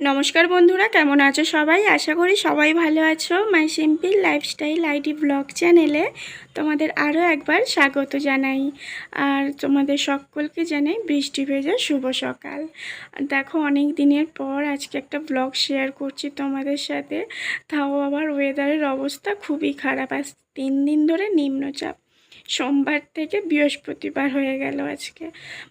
নমস্কার বন্ধুরা, কেমন আছো সবাই? আশা করি সবাই ভালো আছো my simple lifestyle ID blog চ্যানেলে। তোমাদের আরও একবার স্বাগত জানাই। আর তোমাদের সকলকে জানাই বৃষ্টি ভেজা শুভ সকাল। দেখো, অনেক দিনের পর আজকে একটা ব্লগ শেয়ার করছি তোমাদের সাথে। তাও আবার ওয়েদারের অবস্থা খুবই খারাপ। আজ তিন দিন ধরে নিম্নচাপ। সোমবার থেকে বৃহস্পতিবার হয়ে গেল আজকে।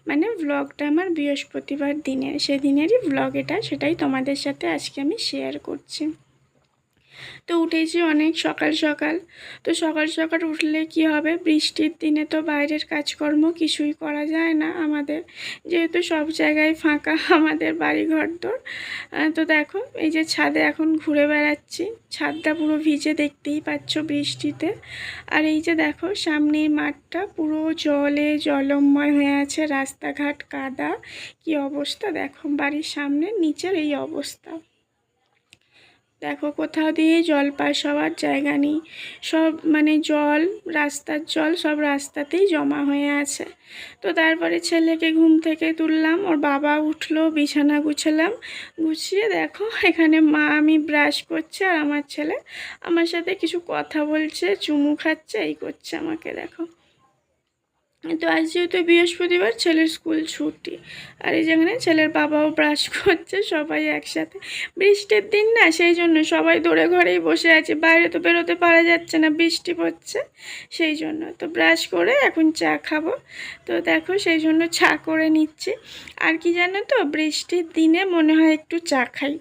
মানে ব্লগটা আমার বৃহস্পতিবার দিনের, সেদিনেরই ব্লগ এটা, সেটাই তোমাদের সাথে আজকে আমি শেয়ার করছি। তো উঠেছি অনেক সকাল সকাল। তো সকাল সকাল উঠলে কি হবে? বৃষ্টির দিনে তো বাইরের কাজকর্ম কিছুই করা যায় না আমাদের। যেহেতু সব জায়গায় ফাঁকা আমাদের বাড়িঘর দর তো দেখো, এই যে ছাদে এখন ঘুরে বেড়াচ্ছি। ছাদটা পুরো ভিজে দেখতেই পাচ্ছ বৃষ্টিতে। আর এই যে দেখো সামনের মাঠটা পুরো জলে জলময় হয়ে আছে। রাস্তাঘাট কাদা। কি অবস্থা? দেখো বাড়ির সামনে, নিচের এই অবস্থা। দেখো কোথাও দিয়ে জল পাস হওয়ার জায়গা নেই। সব মানে জল, রাস্তার জল সব রাস্তাতেই জমা হয়ে আছে। তো তারপরে ছেলেকে ঘুম থেকে তুললাম, ওর বাবা উঠল, বিছানা গুছালাম। গুছিয়ে দেখো, এখানে মা আমি ব্রাশ করছে আর আমার ছেলে আমার সাথে কিছু কথা বলছে, চুমু খাচ্ছে, এই করছে আমাকে, দেখো। তো আজ যেহেতু বৃহস্পতিবার ছেলের স্কুল ছুটি, আর এই যেখানে ছেলের বাবাও ব্রাশ করছে, সবাই একসাথে। বৃষ্টির দিন না, সেই জন্য সবাই দৌড়ে ঘরেই বসে আছে, বাইরে তো বেরোতে পারা যাচ্ছে না, বৃষ্টি পড়ছে, সেই জন্য। তো ব্রাশ করে এখন চা খাব। তো দেখো, সেই জন্য চা করে নিচ্ছি। আর কি জানো তো, বৃষ্টির দিনে মনে হয় একটু চা খাই।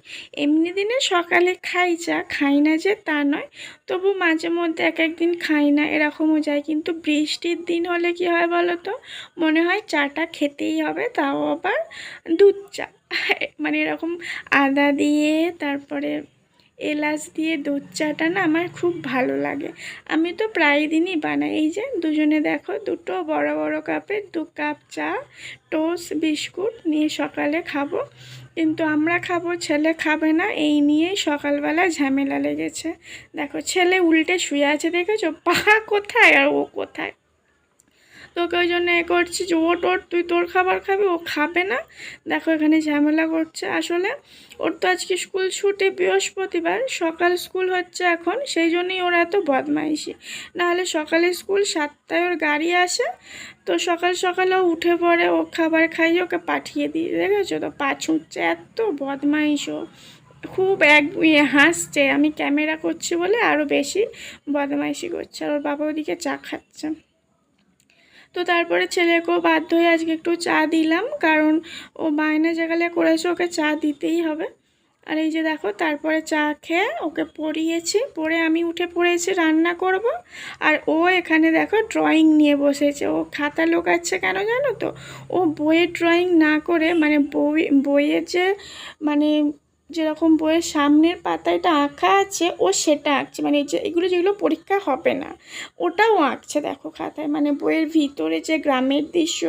এমনি দিনে সকালে খাই চা, খাই না যে তা নয়। তবু মাঝে মধ্যে এক একদিন খাই না, এরকমও যায়। কিন্তু বৃষ্টির দিন হলে কি হয় বলো তো? মনে হয় চাটা খেতেই হবে, তাও আবার দুধ চা। মানে এরকম আদা দিয়ে, তারপরে এলাচ দিয়ে দুধ চাটা না আমার খুব ভালো লাগে। আমি তো প্রায় দিনই বানাই, এই যে দুজনে দেখো, দুটো বড় বড় কাপের দু কাপ চা, টোস্ট, বিস্কুট নিয়ে সকালে খাব। কিন্তু আমরা খাব, ছেলে খাবে না, এই নিয়েই সকালবেলা ঝামেলা লেগেছে। দেখো, ছেলে উল্টে শুয়ে আছে, দেখেছ? পা কোথায় আর ও কোথায়? তোকে ওই জন্য এ করছি যে, ওট ওট, তুই তোর খাবার খাবি, ও খাবে না। দেখো এখানে ঝামেলা করছে। আসলে ওর তো আজকে স্কুল ছুটি, বৃহস্পতিবার। সকাল স্কুল হচ্ছে এখন, সেই জন্যই ওর এত বদমাইশি। নাহলে সকালে স্কুল সাতটায় ওর গাড়ি আসে, তো সকাল সকালেও উঠে পড়ে, ও খাবার খাইয়ে ওকে পাঠিয়ে দিই। দেখেছ তো? পা ছুঁচছে, এত বদমাইশ ও। খুব এক ইয়ে হাসছে, আমি ক্যামেরা করছি বলে আরও বেশি বদমাইশি করছে। আর ওর বাবা ওদিকে চা খাচ্ছে। তো তারপরে ছেলেকেও বাধ্য হয়ে আজকে একটু চা দিলাম, কারণ ও বায়না জাগালে করেছে ওকে চা দিতেই হবে। আর এই যে দেখো, তারপরে চা খেয়ে ওকে পড়িয়েছি, পড়ে আমি উঠে পড়েছি, রান্না করব। আর ও এখানে দেখো ড্রয়িং নিয়ে বসেছে, ও খাতা লোকাচ্ছে কেন জানো তো? ও বইয়ের ড্রয়িং না করে মানে বই, বইয়ের যে মানে যেরকম বইয়ের সামনের পাতাটা আঁকা আছে, ও সেটা আঁকছে। মানে যে এগুলো যেগুলো পরীক্ষা হবে না, ওটাও আঁকছে। দেখো খাতায় মানে বইয়ের ভিতরে যে গ্রামের দৃশ্য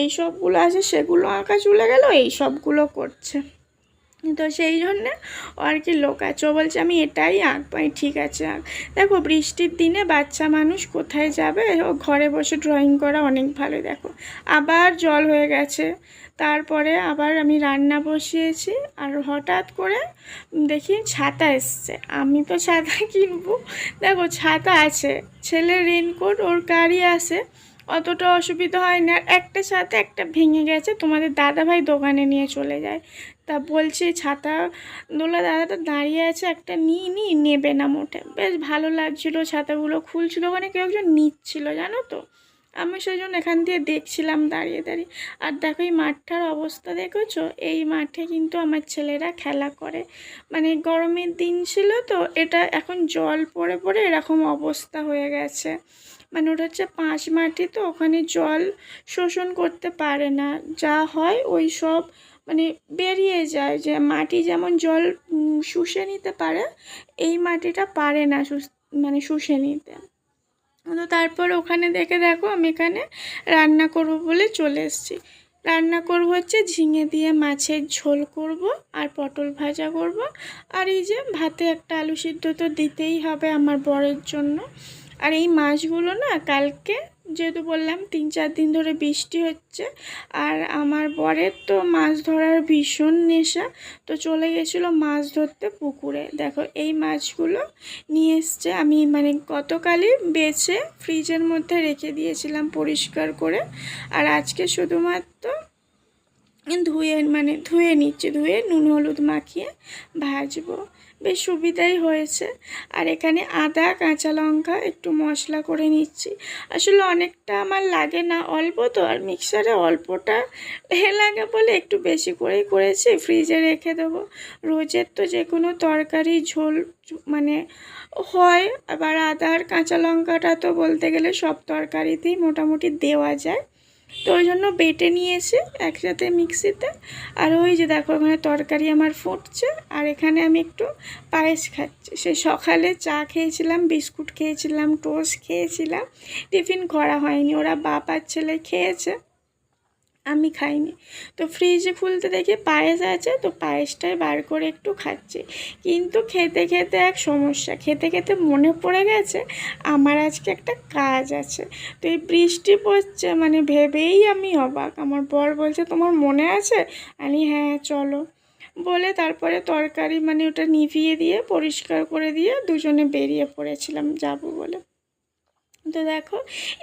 এই সবগুলো আছে, সেগুলো আঁকা চলে গেল, এই সবগুলো করছে। তো সেই জন্যে ও আর কি লোক আছে। ও বলছে, আমি এটাই আঁকবো। ঠিক আছে, আঁক। দেখো বৃষ্টির দিনে বাচ্চা মানুষ কোথায় যাবে? ও ঘরে বসে ড্রয়িং করা অনেক ভালো। দেখো আবার জল হয়ে গেছে। তারপরে আবার আমি রান্না বসিয়েছি আর হঠাৎ করে দেখি ছাতা এসছে। আমি তো ছাতা কিনবো। দেখো ছাতা আছে ছেলের রেনকোট, ওর গাড়ি আছে, অতটা অসুবিধা হয় না। একটা সাথে একটা ভেঙে গেছে, তোমাদের দাদাভাই দোকানে নিয়ে চলে যায়। তা বলছে, ছাতা দোলা দাদাটা দাঁড়িয়ে আছে, একটা নিই নি নেবে না মোটে। বেশ ভালো লাগছিল, ছাতাগুলো খুলছিল ওখানে কেউ একজন নিচ্ছিল, জানো তো? আমি সেই জন্য এখান দিয়ে দেখছিলাম, দাঁড়িয়ে দাঁড়িয়ে। আর দেখো এই মাঠটার অবস্থা দেখেছ? এই মাঠে কিন্তু আমার ছেলেরা খেলা করে। মানে গরমের দিন ছিল তো, এটা এখন জল পড়ে পড়ে এরকম অবস্থা হয়ে গেছে। মানে ওটা হচ্ছে পাঁচ মাটি তো, ওখানে জল শোষণ করতে পারে না। যা হয় ওই সব মানে বেরিয়ে যায় যে মাটি যেমন জল শুষে নিতে পারে, এই মাটিটা পারে না মানে শুষে নিতে। তো তারপর ওখানে দেখে দেখো আমি এখানে রান্না করব বলে চলে এসেছি। রান্না করব হচ্ছে ঝিঙে দিয়ে মাছের ঝোল করব আর পটল ভাজা করব। আর এই যে ভাতে একটা আলু সিদ্ধ তো দিতেই হবে আমার বরের জন্য। আর এই মাছগুলো না কালকে যেহেতু বললাম তিন চার দিন ধরে বৃষ্টি হচ্ছে, আর আমার বরের তো মাছ ধরার ভীষণ নেশা, তো চলে গেছিল মাছ ধরতে পুকুরে। দেখো এই মাছগুলো নিয়ে এসছে, আমি মানে গতকালই বেছে ফ্রিজের মধ্যে রেখে দিয়েছিলাম পরিষ্কার করে, আর আজকে শুধুমাত্র ধুয়ে মানে ধুয়ে নিচ্ছে, ধুয়ে নুন হলুদ মাখিয়ে ভাজবো। বেশ সুবিধাই হয়েছে। আর এখানে আদা, কাঁচা লঙ্কা একটু মশলা করে নিচ্ছি। আসলে অনেকটা আমার লাগে না অল্প তো, আর মিক্সারে অল্পটা লাগে বলে একটু বেশি করেই করেছি। ফ্রিজে রেখে দেবো। রোজের তো যে কোনো তরকারি ঝোল মানে হয়, আবার আদা আর কাঁচা লঙ্কাটা তো বলতে গেলে সব তরকারিতেই মোটামুটি দেওয়া যায়। তো ওই জন্য বেটে নিয়েছি একসাথে মিক্সিতে, আর ওই যে দেখো ওখানে তরকারি আমার ফুটছে, আর এখানে আমি একটু পায়েস খাচ্ছি। সে সকালে চা খেয়েছিলাম, বিস্কুট খেয়েছিলাম, টোস্ট খেয়েছিলাম, টিফিন করা হয়নি, ওরা বাবার ছেলে খেয়েছে। আমি খাইনি। তো ফ্রিজে খুলতে দেখি পায়েস আছে, তো পায়েসটাই বার করে একটু খাচ্ছি। কিন্তু খেতে খেতে এক সমস্যা, খেতে খেতে মনে পড়ে গেছে, আমার আজকে একটা কাজ আছে। তো এই বৃষ্টি পড়ছে মানে ভেবেই আমি অবাক। আমার বর বলছে, তোমার মনে আছে? আমি হ্যাঁ চলো। বলে তারপরে তরকারি মানে ওটা নিভিয়ে দিয়ে, পরিষ্কার করে দিয়ে দুজনে বেরিয়ে পড়েছিলাম, যাব বলে। তো দেখো,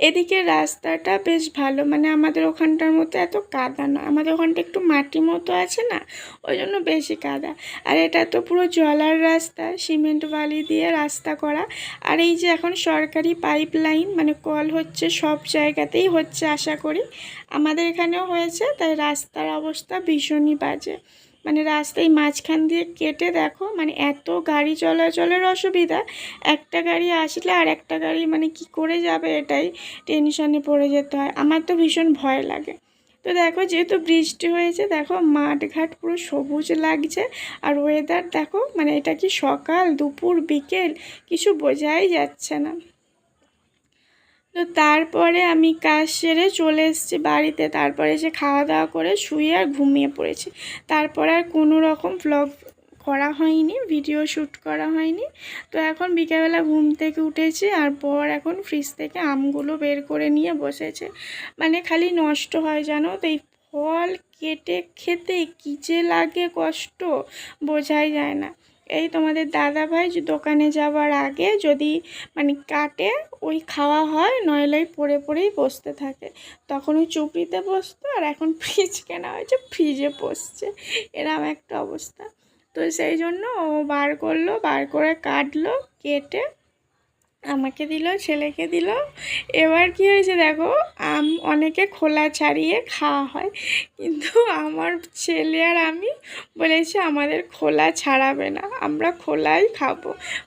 এদিকে রাস্তাটা বেশ ভালো। মানে আমাদের ওখানটার মতো এত কাদা না। আমাদের ওখানটা একটু মাটি মতো আছে না, ওই জন্য বেশি কাদা। আর এটা তো পুরো জলার রাস্তা, সিমেন্ট বালি দিয়ে রাস্তা করা। আর এই যে এখন সরকারি পাইপ লাইন মানে কল হচ্ছে সব জায়গাতেই হচ্ছে আশা করি। আমাদের এখানেও হয়েছে, তাই রাস্তার অবস্থা ভীষণই বাজে। মানে রাস্তায় মাঝখান দিয়ে কেটে দেখো মানে এত গাড়ি চলাচলের অসুবিধা। একটা গাড়ি আসলে আর একটা গাড়ি মানে কি করে যাবে এটাই টেনশনে পড়ে যেতে হয়। আমার তো ভীষণ ভয় লাগে। তো দেখো যেহেতু বৃষ্টি হয়েছে, দেখো মাঠঘাট পুরো সবুজ লাগছে। আর ওয়েদার দেখো মানে এটা কি সকাল, দুপুর, বিকেল, কিছু বোঝাই যাচ্ছে না। তো তারপরে আমি কাজ সেরে চলে এসেছি বাড়িতে। তারপরে এসে খাওয়া দাওয়া করে শুয়ে আর ঘুমিয়ে পড়েছি। তারপরে আর কোনো রকম ভ্লগ করা হয়নি ভিডিও শ্যুট করা হয়নি। তো এখন বিকেলবেলা ঘুম থেকে উঠেছি আর পর এখন ফ্রিজ থেকে আমগুলো বের করে নিয়ে বসেছে। মানে খালি নষ্ট হয়, জানো? তো এই ফল কেটে খেতে কী যে লাগে কষ্ট, বোঝাই যায় না। এই তোমাদের দাদা ভাই দোকানে যাওয়ার আগে যদি মানে কাটে, ওই খাওয়া হয়, নইলে পড়ে পড়েই বসতে থাকে। তখন ওই চুপিতে বসতো আর এখন ফ্রিজ কেনা হয়েছে ফ্রিজে বসছে। এরম একটা অবস্থা। তো সেই জন্য ও বার করল, বার করে কাটলো, কেটে আমাকে দিল, ছেলেকে দিল। এবার কি হয়েছে দেখো, আম অনেকে খোলা ছাড়িয়ে খাওয়া হয়, কিন্তু আমার ছেলে আর আমি বলেছি আমাদের খোলা ছাড়াবে না, আমরা খোলাই খাব।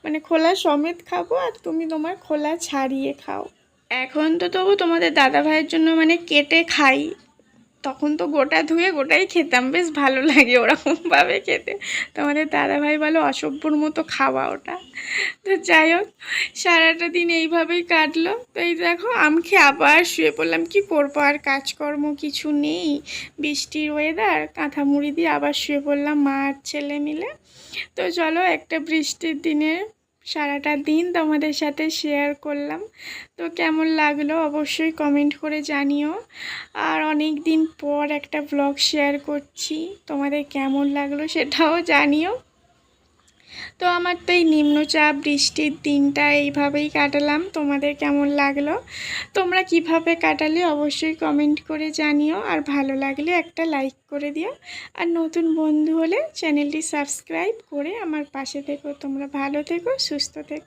মানে খোলা সমেত খাব আর তুমি তোমার খোলা ছাড়িয়ে খাও। এখন তো তবু তোমাদের দাদা ভাইয়ের জন্য মানে কেটে খাই। তখন তো গোটা ধুয়ে গোটাই খেতাম, বেশ ভালো লাগে ওরকমভাবে খেতে। তো তোমাদের দাদাভাই বলো অসভ্যর মতো খাওয়া ওটা। তো যাই হোক, সারাটা দিন এইভাবেই কাটলো। তো এই দেখো, আমি খেয়ে আবার শুয়ে পড়লাম। কি করব আর কাজকর্ম কিছু নেই। বৃষ্টির ওয়েদার কাঁথা মুড়ি দিয়ে আবার শুয়ে পড়লাম মা আর ছেলে মিলে। তো চলো একটা বৃষ্টির দিনে সারাটা দিন তোমাদের সাথে শেয়ার করলাম। তো কেমন লাগল অবশ্যই কমেন্ট করে জানিও। আর অনেক দিন পর একটা ব্লগ শেয়ার করছি। তোমাদের কেমন লাগল সেটাও জানিও। তো আমার তো এই নিম্নচাপ, বৃষ্টির দিনটা এইভাবেই কাটালাম। তোমাদের কেমন লাগল? তোমরা কীভাবে কাটালে অবশ্যই কমেন্ট করে জানিও। আর ভালো লাগলে একটা লাইক করে দিও। আর নতুন বন্ধু হলে চ্যানেলটি সাবস্ক্রাইব করে আমার পাশে থেকো। তোমরা ভালো থেকো, সুস্থ থেকো।